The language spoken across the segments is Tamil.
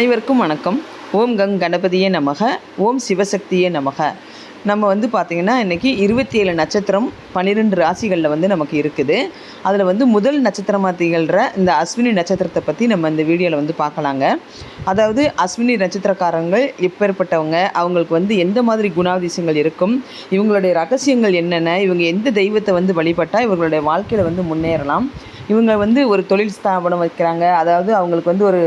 அனைவருக்கும் வணக்கம். ஓம் கங் கணபதியே நமக. ஓம் சிவசக்தியே நமக. நம்ம வந்து பார்த்திங்கன்னா இன்றைக்கி இருபத்தி ஏழு நட்சத்திரம் பன்னிரெண்டு ராசிகளில் வந்து நமக்கு இருக்குது. அதில் வந்து முதல் நட்சத்திரமாக திகழ்கிற இந்த அஸ்வினி நட்சத்திரத்தை பற்றி நம்ம இந்த வீடியோவில் வந்து பார்க்கலாங்க அதாவது அஸ்வினி நட்சத்திரக்காரங்கள் எப்பேற்பட்டவங்க அவங்களுக்கு வந்து எந்த மாதிரி குணாதிசயங்கள் இருக்கும் இவங்களுடைய ரகசியங்கள் என்னென்ன இவங்க எந்த தெய்வத்தை வந்து வழிபட்டால் இவங்களுடைய வாழ்க்கையில் வந்து முன்னேறலாம். இவங்க வந்து ஒரு தொழில் ஸ்தாபனம் வைக்கிறாங்க. அதாவது அவங்களுக்கு வந்து ஒரு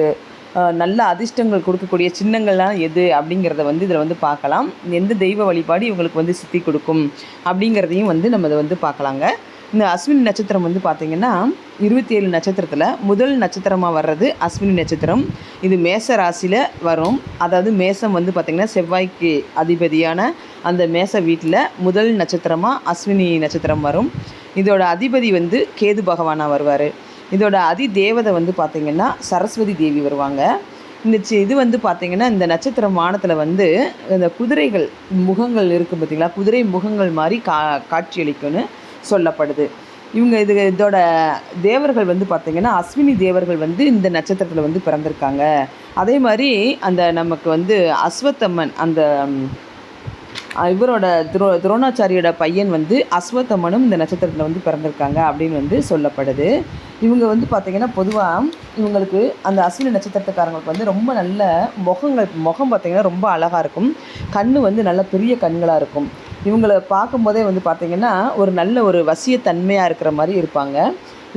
நல்ல அதிர்ஷ்டங்கள் கொடுக்கக்கூடிய சின்னங்கள்லாம் எது அப்படிங்கிறத வந்து இதில் வந்து பார்க்கலாம். எந்த தெய்வ வழிபாடு இவங்களுக்கு வந்து சித்தி கொடுக்கும் அப்படிங்கிறதையும் வந்து நம்ம இதை வந்து பார்க்கலாங்க. இந்த அஸ்வினி நட்சத்திரம் வந்து பார்த்திங்கன்னா இருபத்தி ஏழு நட்சத்திரத்தில் முதல் நட்சத்திரமாக வர்றது அஸ்வினி நட்சத்திரம். இது மேச ராசியில் வரும். அதாவது மேசம் வந்து பார்த்திங்கன்னா செவ்வாய்க்கு அதிபதியான அந்த மேச வீட்டில் முதல் நட்சத்திரமாக அஸ்வினி நட்சத்திரம் வரும். இதோட அதிபதி வந்து கேது பகவானாக வருவார். இதோட அதி தேவதை வந்து பார்த்திங்கன்னா சரஸ்வதி தேவி வருவாங்க. இந்த சி- இது வந்து பார்த்திங்கன்னா இந்த நட்சத்திர வானத்தில் வந்து இந்த குதிரைகள் முகங்கள் இருக்குது பார்த்திங்களா குதிரை முகங்கள் மாதிரி கா காட்சியளிக்கும்னு சொல்லப்படுது. இவங்க இது இதோட தேவர்கள் வந்து பார்த்திங்கன்னா அஸ்வினி தேவர்கள் வந்து இந்த நட்சத்திரத்தில் வந்து பிறந்திருக்காங்க. அதே மாதிரி அந்த நமக்கு வந்து அஸ்வத்தம்மன் அந்த இவரோட துரோ துரோணாச்சாரியோட பையன் வந்து அஸ்வத்தமனும் இந்த நட்சத்திரத்தில் வந்து பிறந்திருக்காங்க அப்படின்னு வந்து சொல்லப்படுது. இவங்க வந்து பார்த்திங்கன்னா பொதுவாக இவங்களுக்கு அந்த அஸ்வினி நட்சத்திரத்துக்காரங்களுக்கு வந்து ரொம்ப நல்ல முகங்கள் முகம் பார்த்திங்கன்னா ரொம்ப அழகாக இருக்கும். கண் வந்து நல்ல பெரிய கண்களாக இருக்கும். இவங்களை பார்க்கும்போதே வந்து பார்த்திங்கன்னா ஒரு நல்ல ஒரு வசியத்தன்மையாக இருக்கிற மாதிரி இருப்பாங்க.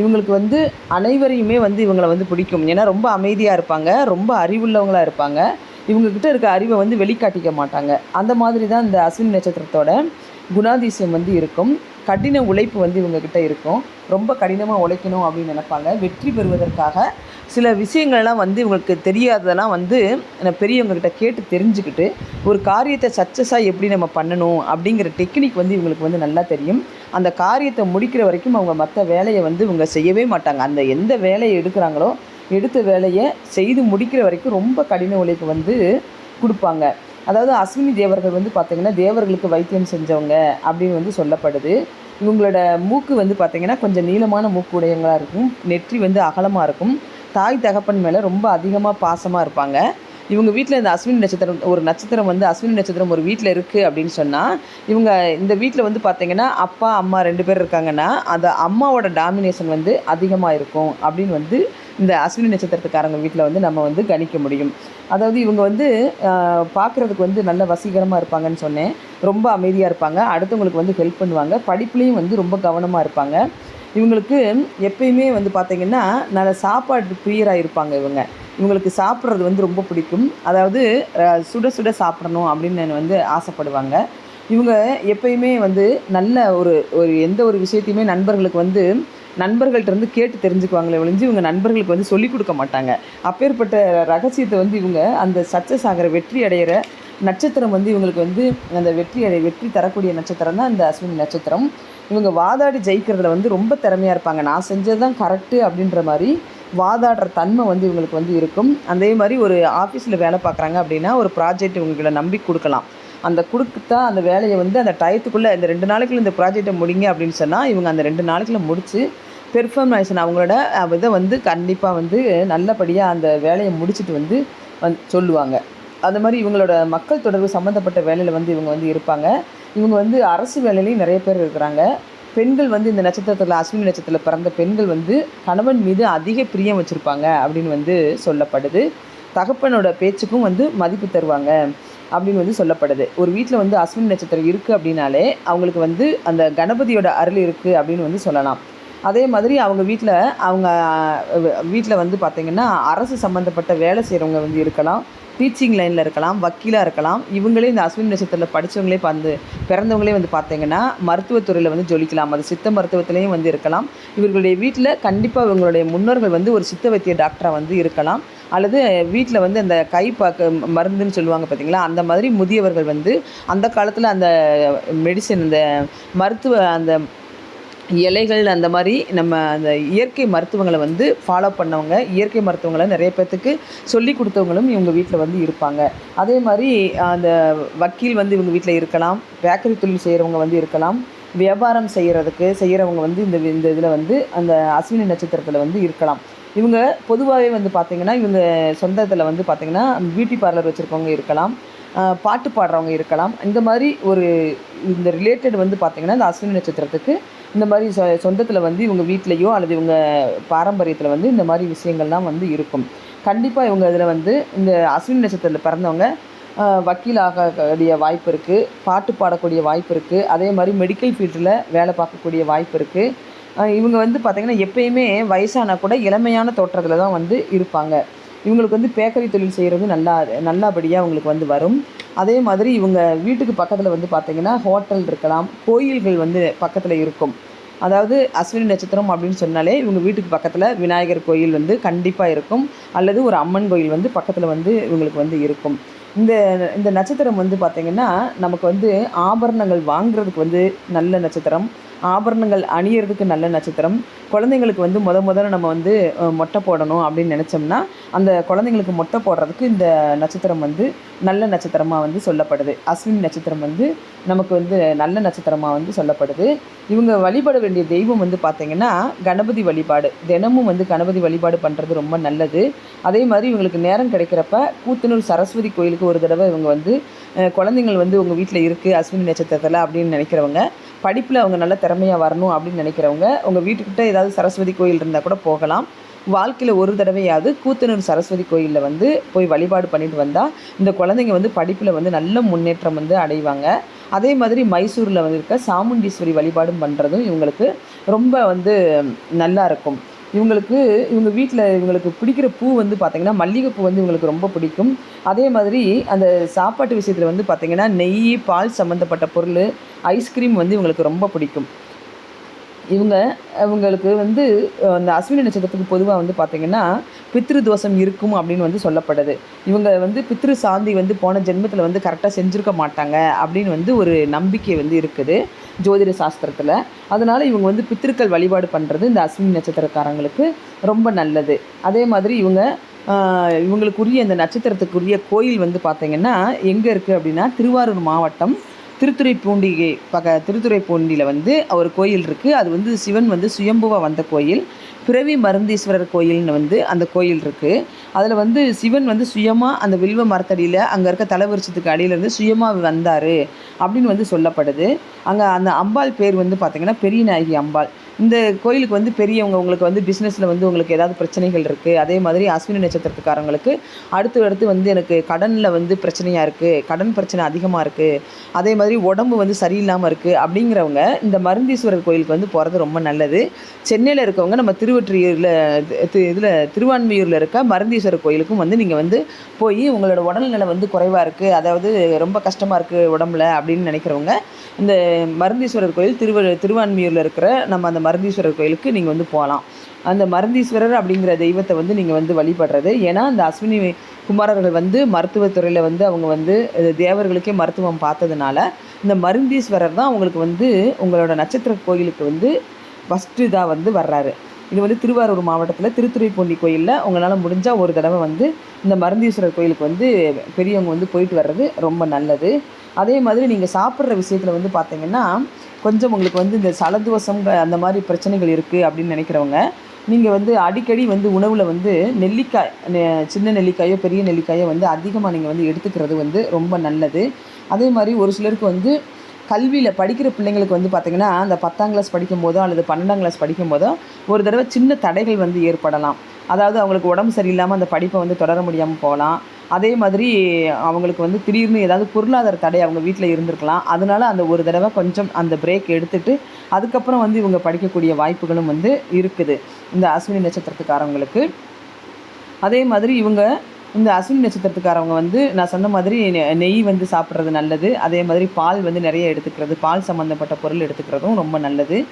இவங்களுக்கு வந்து அனைவரையுமே வந்து இவங்களை வந்து பிடிக்கும். ஏன்னா ரொம்ப அமைதியாக இருப்பாங்க ரொம்ப அறிவுள்ளவங்களாக இருப்பாங்க. இவங்கக்கிட்ட இருக்க அறிவை வந்து வெளிக்காட்டிக்க மாட்டாங்க. அந்த மாதிரி தான் இந்த அஸ்வினி நட்சத்திரத்தோட குணாதிசயம் வந்து இருக்கும். கடின உழைப்பு வந்து இவங்கக்கிட்ட இருக்கும். ரொம்ப கடினமாக உழைக்கணும் அப்படின்னு நினைப்பாங்க. வெற்றி பெறுவதற்காக சில விஷயங்கள்லாம் வந்து இவங்களுக்கு தெரியாததெல்லாம் வந்து நான் பெரியவங்கக்கிட்ட கேட்டு தெரிஞ்சுக்கிட்டு ஒரு காரியத்தை சக்ஸஸாக எப்படி நம்ம பண்ணணும் அப்படிங்கிற டெக்னிக் வந்து இவங்களுக்கு வந்து நல்லா தெரியும். அந்த காரியத்தை முடிக்கிற வரைக்கும் அவங்க மற்ற வேலையை வந்து இவங்க செய்யவே மாட்டாங்க. அந்த எந்த வேலையை எடுக்கிறாங்களோ எடுத்த வேலையை செய்து முடிக்கிற வரைக்கும் ரொம்ப கடின உழைப்பு வந்து கொடுப்பாங்க. அதாவது அஸ்வினி தேவர்கள் வந்து பார்த்திங்கன்னா தேவர்களுக்கு வைத்தியம் செஞ்சவங்க அப்படின்னு வந்து சொல்லப்படுது. இவங்களோட மூக்கு வந்து பார்த்திங்கன்னா கொஞ்சம் நீளமான மூக்கு உடையவங்களாக இருக்கும். நெற்றி வந்து அகலமாக இருக்கும். தாய் தகப்பன் மேலே ரொம்ப அதிகமாக பாசமாக இருப்பாங்க. இவங்க வீட்டில் இந்த அஸ்வினி நட்சத்திரம் ஒரு நட்சத்திரம் வந்து அஸ்வினி நட்சத்திரம் ஒரு வீட்டில் இருக்குது அப்படின்னு சொன்னால் இவங்க இந்த வீட்டில் வந்து பார்த்திங்கன்னா அப்பா அம்மா ரெண்டு பேர் இருக்காங்கன்னா அந்த அம்மாவோட டாமினேஷன் வந்து அதிகமாக இருக்கும் அப்படின்னு வந்து இந்த அஸ்வினி நட்சத்திரத்துக்காரங்க வீட்டில் வந்து நம்ம வந்து கணிக்க முடியும். அதாவது இவங்க வந்து பார்க்குறதுக்கு வந்து நல்ல வசீகரமாக இருப்பாங்கன்னு சொன்னேன். ரொம்ப அமைதியாக இருப்பாங்க. அடுத்தவங்களுக்கு வந்து ஹெல்ப் பண்ணுவாங்க. படிப்புலேயும் வந்து ரொம்ப கவனமாக இருப்பாங்க. இவங்களுக்கு எப்பயுமே வந்து பார்த்திங்கன்னா நல்ல சாப்பாடு பிரியராக இருப்பாங்க இவங்க. இவங்களுக்கு சாப்பிட்றது வந்து ரொம்ப பிடிக்கும். அதாவது சுட சுட சாப்பிடணும் அப்படின்னு வந்து ஆசைப்படுவாங்க. இவங்க எப்பயுமே வந்து நல்ல ஒரு ஒரு எந்த ஒரு விஷயத்தையுமே நண்பர்களுக்கு வந்து நண்பர்கள்ட்ட இருந்து கேட்டு தெரிஞ்சுக்குவாங்களே ஒழிஞ்சு இவங்க நண்பர்களுக்கு வந்து சொல்லிக் கொடுக்க மாட்டாங்க. அப்பேற்பட்ட ரகசியத்தை வந்து இவங்க அந்த சக்ஸஸ் ஆகிற வெற்றி அடையிற நட்சத்திரம் வந்து இவங்களுக்கு வந்து அந்த வெற்றி அடை வெற்றி தரக்கூடிய நட்சத்திரம் தான் இந்த அஸ்வினி நட்சத்திரம். இவங்க வாதாடி ஜெயிக்கிறதுல வந்து ரொம்ப திறமையாக இருப்பாங்க. நான் செஞ்சது தான் கரெக்டு அப்படின்ற மாதிரி வாதாடுற தன்மை வந்து இவங்களுக்கு வந்து இருக்கும். அதே மாதிரி ஒரு ஆஃபீஸில் வேலை பார்க்குறாங்க அப்படின்னா ஒரு ப்ராஜெக்ட் இவங்களை நம்பி கொடுக்கலாம். அந்த கொடுத்தா அந்த வேலையை வந்து அந்த டயத்துக்குள்ளே இந்த ரெண்டு நாளைக்குள்ள இந்த ப்ராஜெக்டை முடிங்க அப்படின்னு சொன்னால் இவங்க அந்த ரெண்டு நாளைக்குள்ள முடித்து பெர்ஃபார்மேஷன் அவங்களோட இதை வந்து கண்டிப்பாக வந்து நல்லபடியாக அந்த வேலையை முடிச்சுட்டு வந்து வந் சொல்லுவாங்க. அது மாதிரி இவங்களோட மக்கள் தொடர்பு சம்மந்தப்பட்ட வேலையில் வந்து இவங்க வந்து இருப்பாங்க. இவங்க வந்து அரசு வேலையிலையும் நிறைய பேர் இருக்கிறாங்க. பெண்கள் வந்து இந்த நட்சத்திரத்தில் அஸ்வினி நட்சத்திரத்தில் பிறந்த பெண்கள் வந்து கணவன் மீது அதிக பிரியம் வச்சுருப்பாங்க அப்படின்னு வந்து சொல்லப்படுது. தகப்பனோட பேச்சுக்கும் வந்து மதிப்பு தருவாங்க. அப்படின்னு வந்து சொல்லப்படுது. ஒரு வீட்டில் வந்து அஸ்வினி நட்சத்திரம் இருக்குது அப்படின்னாலே அவங்களுக்கு வந்து அந்த கணபதியோட அருள் இருக்குது அப்படின்னு வந்து சொல்லலாம். அதே மாதிரி அவங்க வீட்டில் அவங்க வீட்டில் வந்து பார்த்திங்கன்னா அரசு சம்மந்தப்பட்ட வேலை செய்கிறவங்க வந்து இருக்கலாம் டீச்சிங் லைனில் இருக்கலாம் வக்கீலாக இருக்கலாம். இவங்களே இந்த அஸ்வினி நட்சத்திரத்தில் படித்தவங்களே வந்து பிறந்தவங்களே வந்து பார்த்தீங்கன்னா மருத்துவத்துறையில் வந்து ஜொலிக்கலாம். அது சித்த மருத்துவத்திலையும் வந்து இருக்கலாம். இவர்களுடைய வீட்டில் கண்டிப்பாக இவங்களுடைய முன்னோர்கள் வந்து ஒரு சித்த வைத்திய டாக்டராக வந்து இருக்கலாம். அல்லது வீட்டில் வந்து அந்த கை பாக்க மருந்துன்னு சொல்லுவாங்க பார்த்தீங்களா அந்த மாதிரி முதியவர்கள் வந்து அந்த காலத்தில் அந்த மெடிசன் அந்த மருத்துவ அந்த இலைகள் அந்த மாதிரி நம்ம அந்த இயற்கை மருத்துவங்களை வந்து ஃபாலோ பண்ணவங்க இயற்கை மருத்துவங்களை நிறைய பேர்த்துக்கு சொல்லி கொடுத்தவங்களும் இவங்க வீட்டில் வந்து இருப்பாங்க. அதே மாதிரி அந்த வக்கீல் வந்து இவங்க வீட்டில் இருக்கலாம் பேக்கரி தொழில் செய்கிறவங்க வந்து இருக்கலாம் வியாபாரம் செய்கிறதுக்கு செய்கிறவங்க வந்து இந்த இந்த இதில் வந்து அந்த அஸ்வினி நட்சத்திரத்தில் வந்து இருக்கலாம். இவங்க பொதுவாகவே வந்து பார்த்திங்கன்னா இவங்க சொந்தத்தில் வந்து பார்த்திங்கன்னா பியூட்டி பார்லர் வச்சுருக்கவங்க இருக்கலாம் பாட்டு பாடுறவங்க இருக்கலாம். இந்த மாதிரி ஒரு இந்த ரிலேட்டட் வந்து பார்த்திங்கன்னா இந்த அஸ்வினி நட்சத்திரத்துக்கு இந்த மாதிரி சொ சொந்தத்தில் வந்து இவங்க வீட்லேயோ அல்லது இவங்க பாரம்பரியத்தில் வந்து இந்த மாதிரி விஷயங்கள்லாம் வந்து இருக்கும். கண்டிப்பாக இவங்க இதில் வந்து இந்த அஸ்வினி நட்சத்திரத்தில் பிறந்தவங்க வக்கீல் ஆகக்கூடிய வாய்ப்பு இருக்குது பாட்டு பாடக்கூடிய வாய்ப்பு இருக்குது அதே மாதிரி மெடிக்கல் ஃபீல்டில் வேலை பார்க்கக்கூடிய வாய்ப்பு இருக்குது இவங்க வந்து பார்த்திங்கன்னா எப்பயுமே வயசானா கூட இளமையான தோற்றத்தில் தான் வந்து இருப்பாங்க. இவங்களுக்கு வந்து பேக்கரி தொழில் செய்கிறது நல்லா நல்லபடியாக அவங்களுக்கு வந்து வரும். அதே மாதிரி இவங்க வீட்டுக்கு பக்கத்தில் வந்து பார்த்திங்கன்னா ஹோட்டல் இருக்கலாம் கோயில்கள் வந்து பக்கத்தில் இருக்கும். அதாவது அஸ்வினி நட்சத்திரம் அப்படின்னு சொன்னாலே இவங்க வீட்டுக்கு பக்கத்தில் விநாயகர் கோயில் வந்து கண்டிப்பாக இருக்கும். அல்லது ஒரு அம்மன் கோயில் வந்து பக்கத்தில் வந்து இவங்களுக்கு வந்து இருக்கும். இந்த இந்த நட்சத்திரம் வந்து பார்த்திங்கன்னா நமக்கு வந்து ஆபரணங்கள் வாங்குறதுக்கு வந்து நல்ல நட்சத்திரம். ஆபரணங்கள் அணியறதுக்கு நல்ல நட்சத்திரம். குழந்தைங்களுக்கு வந்து முத முதல்ல நம்ம வந்து மொட்டை போடணும் அப்படின்னு நினச்சோம்னா அந்த குழந்தைங்களுக்கு மொட்டை போடுறதுக்கு இந்த நட்சத்திரம் வந்து நல்ல நட்சத்திரமாக வந்து சொல்லப்படுது. அஸ்வினி நட்சத்திரம் வந்து நமக்கு வந்து நல்ல நட்சத்திரமாக வந்து சொல்லப்படுது. இவங்க வழிபட வேண்டிய தெய்வம் வந்து பார்த்திங்கன்னா கணபதி வழிபாடு. தினமும் வந்து கணபதி வழிபாடு பண்ணுறது ரொம்ப நல்லது. அதே மாதிரி இவங்களுக்கு நேரம் கிடைக்கிறப்ப கூத்தனூர் சரஸ்வதி கோயிலுக்கு ஒரு தடவை இவங்க வந்து குழந்தைங்கள் வந்து உங்கள் வீட்டில் இருக்குது அஸ்வினி நட்சத்திரத்தில் அப்படின்னு நினைக்கிறவங்க படிப்பில் அவங்க நல்ல திறமையாக வரணும் அப்படின்னு நினைக்கிறவங்க உங்கள் வீட்டுக்கிட்ட ஏதாவது சரஸ்வதி கோயில் இருந்தால் கூட போகலாம். வாழ்க்கையில் ஒரு தடவையாவது கூத்தனூர் சரஸ்வதி கோயிலில் வந்து போய் வழிபாடு பண்ணிட்டு வந்தால் இந்த குழந்தைங்க வந்து படிப்பில் வந்து நல்ல முன்னேற்றம் வந்து அடைவாங்க. அதே மாதிரி மைசூரில் வந்து இருக்க சாமுண்டீஸ்வரி வழிபாடும் பண்ணுறதும் இவங்களுக்கு ரொம்ப வந்து நல்லா இருக்கும். இவங்களுக்கு இவங்க வீட்டில் இவங்களுக்கு பிடிக்கிற பூ வந்து பார்த்திங்கன்னா மல்லிகைப்பூ வந்து இவங்களுக்கு ரொம்ப பிடிக்கும். அதே மாதிரி அந்த சாப்பாட்டு விஷயத்தில் வந்து பார்த்திங்கன்னா நெய் பால் சம்மந்தப்பட்ட பொருள் ஐஸ்கிரீம் வந்து இவங்களுக்கு ரொம்ப பிடிக்கும். இவங்க இவங்களுக்கு வந்து அந்த அஸ்வினி நட்சத்திரத்துக்கு பொதுவாக வந்து பார்த்திங்கன்னா பித்ரு தோஷம் இருக்கும் அப்படின்னு வந்து சொல்லப்படுது. இவங்க வந்து பித்ரு சாந்தி வந்து போன ஜென்மத்தில் வந்து கரெக்டாக செஞ்சுருக்க மாட்டாங்க அப்படின்னு வந்து ஒரு நம்பிக்கை வந்து இருக்குது ஜோதிட சாஸ்திரத்தில். அதனால் இவங்க வந்து பித்திருக்கள் வழிபாடு பண்ணுறது இந்த அஸ்வினி நட்சத்திரக்காரங்களுக்கு ரொம்ப நல்லது. அதே மாதிரி இவங்க இவங்களுக்குரிய இந்த நட்சத்திரத்துக்குரிய கோயில் வந்து பார்த்திங்கன்னா எங்கே இருக்குது அப்படின்னா திருவாரூர் மாவட்டம் திருத்துறைப்பூண்டிகை பக திருத்துறைப்பூண்டியில் வந்து ஒரு கோயில் இருக்குது அது வந்து சிவன் வந்து சுயம்புவாக வந்த கோயில். பிறவி மருந்தீஸ்வரர் கோயில்னு வந்து அந்த கோயில் இருக்குது அதில் வந்து சிவன் வந்து சுயமாக அந்த வில்வ மரத்தடியில் அங்கே இருக்க தலைவரிச்சத்துக்கு அடியிலேருந்து சுயமாக வந்தார் அப்படின்னு வந்து சொல்லப்படுது. அங்கே அந்த அம்பாள் பேர் வந்து பார்த்திங்கன்னா பெரிய நாயகி அம்பாள். இந்த கோயிலுக்கு வந்து பெரியவங்க உங்களுக்கு வந்து பிஸ்னஸில் வந்து உங்களுக்கு ஏதாவது பிரச்சனைகள் இருக்குது அதே மாதிரி அஸ்வினி நட்சத்திரத்துக்காரங்களுக்கு அடுத்து அடுத்து வந்து எனக்கு கடனில் வந்து பிரச்சனையாக இருக்குது கடன் பிரச்சனை அதிகமாக இருக்குது அதே மாதிரி உடம்பு வந்து சரியில்லாமல் இருக்குது அப்படிங்கிறவங்க இந்த மருந்தீஸ்வரர் கோயிலுக்கு வந்து போகிறது ரொம்ப நல்லது. சென்னையில் இருக்கவங்க நம்ம திருவற்றியூரில் இதில் திருவான்மையூரில் இருக்க மருந்தீஸ்வரர் கோயிலுக்கும் வந்து நீங்கள் வந்து போய் உங்களோட உடல்நிலை வந்து குறைவாக இருக்குது அதாவது ரொம்ப கஷ்டமாக இருக்குது உடம்புல அப்படின்னு நினைக்கிறவங்க இந்த மருந்தீஸ்வரர் கோயில் திருவ திருவான்மையூரில் இருக்கிற நம்ம அந்த மருந்தீஸ்வரர் கோயிலுக்கு நீங்கள் வந்து போகலாம் அந்த மருந்தீஸ்வரர் அப்படிங்கிற தெய்வத்தை வந்து நீங்கள் வந்து வழிபடுறது. ஏன்னா அந்த அஸ்வினி குமாரர்கள் வந்து மருத்துவத்துறையில் வந்து அவங்க வந்து தேவர்களுக்கே மருத்துவம் பார்த்ததுனால இந்த மருந்தீஸ்வரர் தான் அவங்களுக்கு வந்து உங்களோட நட்சத்திர கோயிலுக்கு வந்து ஃபஸ்ட்டு இதாக வந்து வர்றாரு. இது வந்து திருவாரூர் மாவட்டத்தில் திருத்துறைப்பூண்டி கோயிலில் உங்களால் முடிஞ்சால் ஒரு தடவை வந்து இந்த மருந்தீஸ்வரர் கோயிலுக்கு வந்து பெரியவங்க வந்து போயிட்டு வர்றது ரொம்ப நல்லது. அதே மாதிரி நீங்கள் சாப்பிட்ற விஷயத்தில் வந்து பார்த்தீங்கன்னா கொஞ்சம் உங்களுக்கு வந்து இந்த சலதுவசம் அந்த மாதிரி பிரச்சனைகள் இருக்குது அப்படின்னு நினைக்கிறவங்க நீங்கள் வந்து அடிக்கடி வந்து உணவில் வந்து நெல்லிக்காய் நெ- சின்ன நெல்லிக்காயோ பெரிய நெல்லிக்காயோ வந்து அதிகமாக நீங்கள் வந்து எடுத்துக்கிறது வந்து ரொம்ப நல்லது. அதே மாதிரி ஒரு சிலருக்கு வந்து கல்வியில் படிக்கிற பிள்ளைங்களுக்கு வந்து பார்த்திங்கன்னா அந்த பத்தாம் கிளாஸ் படிக்கும் போதோ அல்லது பன்னெண்டாம் கிளாஸ் படிக்கும் போதோ ஒரு தடவை சின்ன தடைகள் வந்து ஏற்படலாம். அதாவது அவங்களுக்கு உடம்பு சரியில்லாமல் அந்த படிப்பை வந்து தொடர முடியாமல் போகலாம். அதே மாதிரி அவங்களுக்கு வந்து திடீர்னு ஏதாவது பொருளாதார தடை அவங்க வீட்டில் இருந்திருக்கலாம். அதனால அந்த ஒரு தடவை கொஞ்சம் அந்த பிரேக் எடுத்துட்டு அதுக்கப்புறம் வந்து இவங்க படிக்கக்கூடிய வாய்ப்புகளும் வந்து இருக்குது. இந்த அஸ்வினி நட்சத்திரத்துக்காரவங்களுக்கு. அதே மாதிரி இவங்க இந்த அஸ்வினி நட்சத்திரத்துக்காரவங்க வந்து நான் சொன்ன மாதிரி நெ- நெய் வந்து சாப்பிட்றது நல்லது. அதே மாதிரி பால் வந்து நிறைய எடுத்துக்கிறது பால் சம்மந்தப்பட்ட பொருள் எடுத்துக்கிறதும் ரொம்ப நல்லது.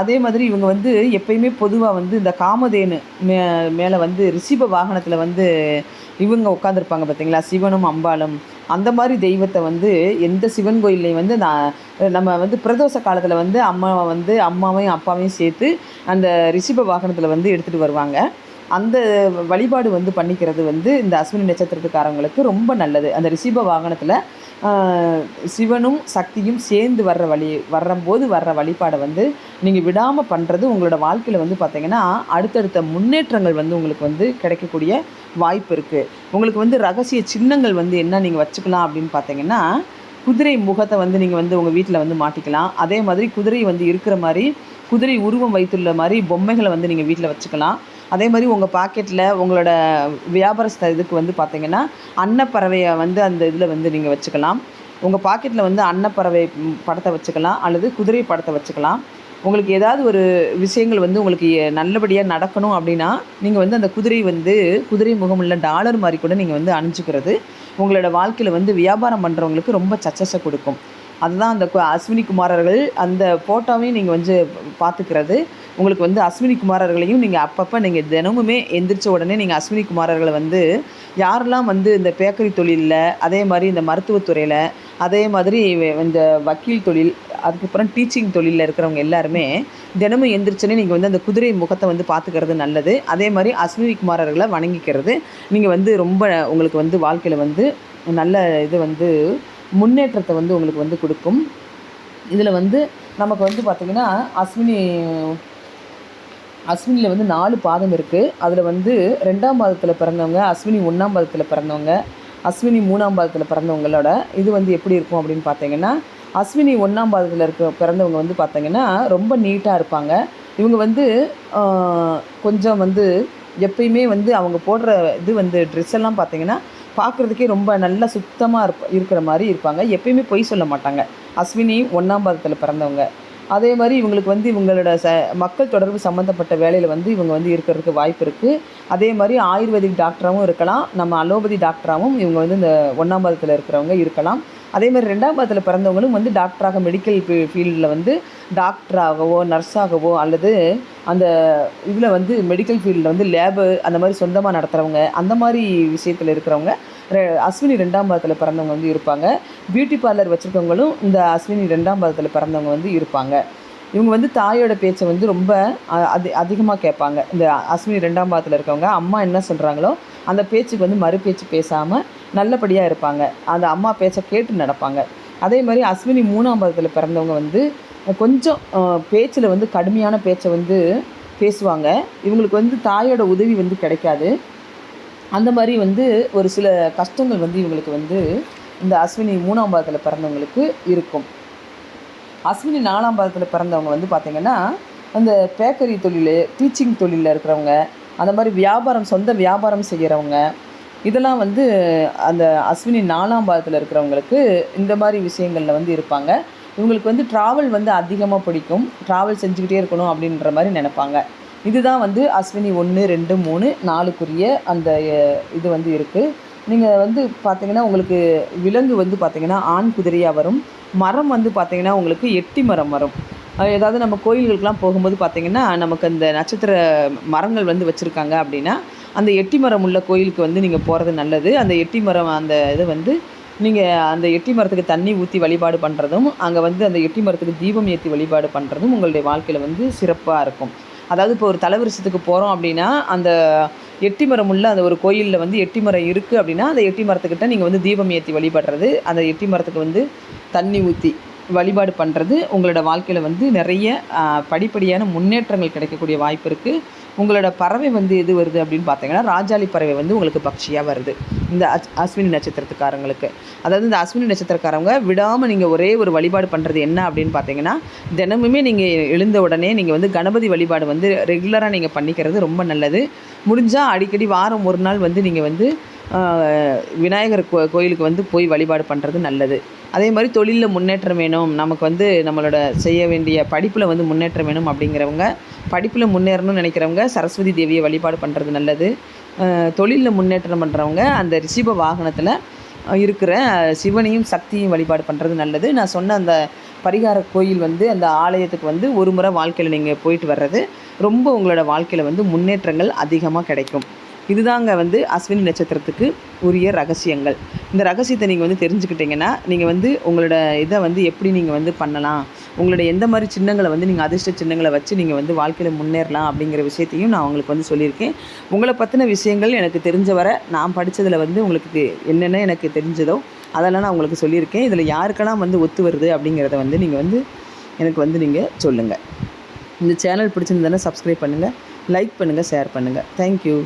அதே மாதிரி இவங்க வந்து எப்பயுமே பொதுவாக வந்து இந்த காமதேனு மே மேலே வந்து ரிஷிப வாகனத்தில் வந்து இவங்க உட்காந்துருப்பாங்க பார்த்தீங்களா சிவனும் அம்பாளும். அந்த மாதிரி தெய்வத்தை வந்து எந்த சிவன் கோயில்லையும் வந்து நான் நம்ம வந்து பிரதோஷ காலத்தில் வந்து அம்மாவை வந்து அம்மாவையும் அப்பாவையும் சேர்த்து அந்த ரிஷிப வாகனத்தில் வந்து எடுத்துகிட்டு வருவாங்க. அந்த வழிபாடு வந்து பண்ணிக்கிறது வந்து இந்த அஸ்வினி நட்சத்திரத்துக்காரங்களுக்கு ரொம்ப நல்லது. அந்த ரிஷிப வாகனத்தில் சிவனும் சக்தியும் சேர்ந்து வர்ற வழி வர்றம்போது வர்ற வழிபாடை வந்து நீங்கள் விடாமல் பண்ணுறது உங்களோட வாழ்க்கையில் வந்து பார்த்திங்கன்னா அடுத்தடுத்த முன்னேற்றங்கள் வந்து உங்களுக்கு வந்து கிடைக்கக்கூடிய வாய்ப்பு இருக்குது உங்களுக்கு வந்து ரகசிய சின்னங்கள் வந்து என்ன நீங்கள் வச்சுக்கலாம் அப்படின்னு பார்த்தீங்கன்னா குதிரை முகத்தை வந்து நீங்கள் வந்து உங்கள் வீட்டில் வந்து மாட்டிக்கலாம். அதே மாதிரி குதிரை வந்து இருக்கிற மாதிரி குதிரை உருவம் வைத்துள்ள மாதிரி பொம்மைகளை வந்து நீங்கள் வீட்டில் வச்சுக்கலாம். அதே மாதிரி உங்கள் பாக்கெட்டில் உங்களோட வியாபார இதுக்கு வந்து பார்த்தீங்கன்னா அன்னப்பறவையை வந்து அந்த இதில் வந்து நீங்கள் வச்சுக்கலாம். உங்கள் பாக்கெட்டில் வந்து அன்னப்பறவை படத்தை வச்சுக்கலாம் அல்லது குதிரை படத்தை வச்சுக்கலாம். உங்களுக்கு ஏதாவது ஒரு விஷயங்கள் வந்து உங்களுக்கு நல்லபடியாக நடக்கணும் அப்படின்னா நீங்கள் வந்து அந்த குதிரை வந்து குதிரை முகமுள்ள டாலர் மாதிரி கூட நீங்கள் வந்து அணிஞ்சுக்கிறது உங்களோட வாழ்க்கையில் வந்து வியாபாரம் பண்ணுறவங்களுக்கு ரொம்ப சச்சஸை கொடுக்கும். அதுதான் அந்த கு- அஸ்வினி குமாரர்கள் அந்த ஃபோட்டோவையும் நீங்கள் வந்து பார்த்துக்கிறது உங்களுக்கு வந்து அஸ்வினி குமாரர்களையும் நீங்கள் அப்பப்போ நீங்கள் தினமுமே எந்திரிச்ச உடனே நீங்கள் அஸ்வினி குமாரர்களை வந்து யாரெல்லாம் வந்து இந்த பேக்கரி தொழிலில் அதே மாதிரி இந்த மருத்துவத்துறையில் அதே மாதிரி வே- இந்த வக்கீல் தொழில் அதுக்கப்புறம் டீச்சிங் தொழிலில் இருக்கிறவங்க எல்லாருமே தினமும் எந்திரிச்சோன்னே நீங்கள் வந்து அந்த குதிரை முகத்தை வந்து பார்த்துக்கிறது நல்லது. அதே மாதிரி அஸ்வினி குமாரர்களை வணங்கிக்கிறது. நீங்கள் வந்து ரொம்ப உங்களுக்கு வந்து வாழ்க்கையில் வந்து நல்ல இது வந்து முன்னேற்றத்தை வந்து உங்களுக்கு வந்து கொடுக்கும். இதில் வந்து நமக்கு வந்து பார்த்திங்கன்னா அஸ்வினி அஸ்வினியில் வந்து நாலு பாதம் இருக்குது அதில் வந்து ரெண்டாம் பாதத்தில் பிறந்தவங்க அஸ்வினி ஒன்றாம் பாதத்தில் பிறந்தவங்க அஸ்வினி மூணாம் பாதத்தில் பிறந்தவங்களோட இது வந்து எப்படி இருக்கும் அப்படின்னு பார்த்தீங்கன்னா அஸ்வினி ஒன்றாம் பாதத்தில் இருக்க பிறந்தவங்க வந்து பார்த்தீங்கன்னா ரொம்ப நீட்டாக இருப்பாங்க. இவங்க வந்து கொஞ்சம் வந்து எப்பயுமே வந்து அவங்க போடுற இது வந்து ட்ரெஸ் எல்லாம் பார்த்தீங்கன்னா பார்க்குறதுக்கே ரொம்ப நல்லா சுத்தமாக இருப்ப இருக்கிற மாதிரி இருப்பாங்க. எப்பயுமே பொய் சொல்ல மாட்டாங்க. அஸ்வினி ஒன்றாம் பாதத்தில் பிறந்தவங்க. அதே மாதிரி இவங்களுக்கு வந்து இவங்களோட ச மக்கள் தொடர்பு சம்மந்தப்பட்ட வேலையில் வந்து இவங்க வந்து இருக்கிறதுக்கு வாய்ப்பு இருக்குது அதே மாதிரி ஆயுர்வேதிக் டாக்டராகவும் இருக்கலாம். நம்ம அலோபதி டாக்டராகவும் இவங்க வந்து இந்த ஒன்றாம் பாதத்தில் இருக்கிறவங்க இருக்கலாம். அதே மாதிரி ரெண்டாம் பாதத்தில் பிறந்தவங்களும் வந்து டாக்டராக மெடிக்கல் ஃபீல்டில் வந்து டாக்டராகவோ நர்ஸாகவோ அல்லது அந்த இதில் வந்து மெடிக்கல் ஃபீல்டில் வந்து லேபு அந்த மாதிரி சொந்தமாக நடத்துகிறவங்க அந்த மாதிரி விஷயத்தில் இருக்கிறவங்க அஸ்வினி ரெண்டாம் பாதத்தில் பிறந்தவங்க வந்து இருப்பாங்க. பியூட்டி பார்லர் வச்சுருக்கவங்களும் இந்த அஸ்வினி ரெண்டாம் பாதத்தில் பிறந்தவங்க வந்து இருப்பாங்க. இவங்க வந்து தாயோட பேச்சை வந்து ரொம்ப அ- அதி அதிகமாக கேட்பாங்க. இந்த அஸ்வினி ரெண்டாம் பாதத்தில் இருக்கவங்க அம்மா என்ன சொல்கிறாங்களோ அந்த பேச்சுக்கு வந்து மறு பேச்சு பேசாமல் நல்லபடியாக இருப்பாங்க. அந்த அம்மா பேச்சை கேட்டு நடப்பாங்க. அதே மாதிரி அஸ்வினி மூணாம் பாதத்தில் பிறந்தவங்க வந்து கொஞ்சம் பேச்சில் வந்து கடுமையான பேச்சை வந்து பேசுவாங்க. இவங்களுக்கு வந்து தாயோட உதவி வந்து கிடைக்காது. அந்த மாதிரி வந்து ஒரு சில கஷ்டங்கள் வந்து இவங்களுக்கு வந்து இந்த அஸ்வினி மூணாம் பாதத்தில் பிறந்தவங்களுக்கு இருக்கும். அஸ்வினி நாலாம் பாதத்தில் பிறந்தவங்க வந்து பார்த்திங்கன்னா அந்த பேக்கரி தொழில் டீச்சிங் தொழிலில் இருக்கிறவங்க அந்த மாதிரி வியாபாரம் சொந்த வியாபாரம் செய்கிறவங்க இதெல்லாம் வந்து அந்த அஸ்வினி நாலாம் பாதத்தில் இருக்கிறவங்களுக்கு இந்த மாதிரி விஷயங்களில் வந்து இருப்பாங்க. இவங்களுக்கு வந்து ட்ராவல் வந்து அதிகமாக பிடிக்கும். ட்ராவல் செஞ்சுக்கிட்டே இருக்கணும் அப்படின்ற மாதிரி நினைப்பாங்க. இதுதான் வந்து அஸ்வினி ஒன்று ரெண்டு மூணு நாலுக்குரிய அந்த இது வந்து இருக்குது நீங்கள் வந்து பார்த்தீங்கன்னா உங்களுக்கு விலங்கு வந்து பார்த்தீங்கன்னா ஆண் குதிரையாக வரும். மரம் வந்து பார்த்தீங்கன்னா உங்களுக்கு எட்டி மரம் வரும். ஏதாவது நம்ம கோயில்களுக்கெலாம் போகும்போது பார்த்தீங்கன்னா நமக்கு அந்த நட்சத்திர மரங்கள் வந்து வச்சுருக்காங்க அப்படின்னா அந்த எட்டி மரம் உள்ள கோயிலுக்கு வந்து நீங்கள் போகிறது நல்லது. அந்த எட்டி மரம் அந்த இது வந்து நீங்கள் அந்த எட்டி மரத்துக்கு தண்ணி ஊற்றி வழிபாடு பண்ணுறதும் அங்கே வந்து அந்த எட்டி மரத்துக்கு தீபம் ஏற்றி வழிபாடு பண்ணுறதும் உங்களுடைய வாழ்க்கையில் வந்து சிறப்பாக இருக்கும். அதாவது இப்போ ஒரு தலைவரிசத்துக்கு போகிறோம் அப்படின்னா அந்த எட்டி மரம் உள்ள அந்த ஒரு கோயிலில் வந்து எட்டி மரம் இருக்குது அப்படின்னா அந்த எட்டி மரத்துக்கிட்ட நீங்கள் வந்து தீபம் ஏற்றி வழிபடுறது அந்த எட்டி மரத்துக்கு வந்து தண்ணி ஊற்றி வழிபாடு பண்ணுறது உங்களோட வாழ்க்கையில் வந்து நிறைய படிப்படியான முன்னேற்றங்கள் கிடைக்கக்கூடிய வாய்ப்பு இருக்குது உங்களோட பறவை வந்து எது வருது அப்படின்னு பார்த்தீங்கன்னா ராஜாளி பறவை வந்து உங்களுக்கு பக்ஷியாக வருது. இந்த அஸ்- அஸ்வினி நட்சத்திரத்துக்காரங்களுக்கு. அதாவது இந்த அஸ்வினி நட்சத்திரக்காரங்க விடாமல் நீங்கள் ஒரே ஒரு வழிபாடு பண்ணுறது என்ன அப்படின்னு பார்த்தீங்கன்னா தினமுமே நீங்கள் எழுந்த உடனே நீங்கள் வந்து கணபதி வழிபாடு வந்து ரெகுலராக நீங்கள் பண்ணிக்கிறது ரொம்ப நல்லது. முடிஞ்சால் அடிக்கடி வாரம் ஒரு நாள் வந்து நீங்கள் வந்து விநாயகர் கோ கோயிலுக்கு வந்து போய் வழிபாடு பண்ணுறது நல்லது. அதே மாதிரி தொழிலில் முன்னேற்றம் வேணும். நமக்கு வந்து நம்மளோட செய்ய வேண்டிய படிப்பில் வந்து முன்னேற்றம் வேணும் அப்படிங்கிறவங்க படிப்பில் முன்னேறணும்னு நினைக்கிறவங்க சரஸ்வதி தேவியை வழிபாடு பண்ணுறது நல்லது. தொழிலில் முன்னேற்றம் பண்ணுறவங்க அந்த ரிஷிப வாகனத்தில் இருக்கிற சிவனையும் சக்தியும் வழிபாடு பண்ணுறது நல்லது. நான் சொன்ன அந்த பரிகார கோயில் வந்து அந்த ஆலயத்துக்கு வந்து ஒரு முறை வாழ்க்கையில் நீங்கள் போயிட்டு வர்றது ரொம்ப உங்களோட வாழ்க்கையில் வந்து முன்னேற்றங்கள் அதிகமாக கிடைக்கும். இதுதாங்க வந்து அஸ்வினி நட்சத்திரத்துக்கு உரிய ரகசியங்கள். இந்த ரகசியத்தை நீங்கள் வந்து தெரிஞ்சுக்கிட்டீங்கன்னா நீங்கள் வந்து உங்களோட இதை வந்து எப்படி நீங்கள் வந்து பண்ணலாம் உங்களோட எந்த மாதிரி சின்னங்களை வந்து நீங்கள் அதிர்ஷ்ட சின்னங்களை வச்சு நீங்கள் வந்து வாழ்க்கையில் முன்னேறலாம் அப்படிங்கிற விஷயத்தையும் நான் உங்களுக்கு வந்து சொல்லியிருக்கேன். உங்களை பற்றின விஷயங்கள் எனக்கு தெரிஞ்ச வரை நான் படித்ததில் வந்து உங்களுக்கு என்னென்ன எனக்கு தெரிஞ்சதோ அதெல்லாம் நான் உங்களுக்கு சொல்லியிருக்கேன். இதில் யாருக்கெல்லாம் வந்து ஒத்து வருது அப்படிங்கிறத வந்து நீங்கள் வந்து எனக்கு வந்து நீங்கள் சொல்லுங்கள் இந்த சேனல் பிடிச்சிருந்ததுன்னா சப்ஸ்கிரைப் பண்ணுங்கள் லைக் பண்ணுங்கள் ஷேர் பண்ணுங்கள் தேங்க்யூ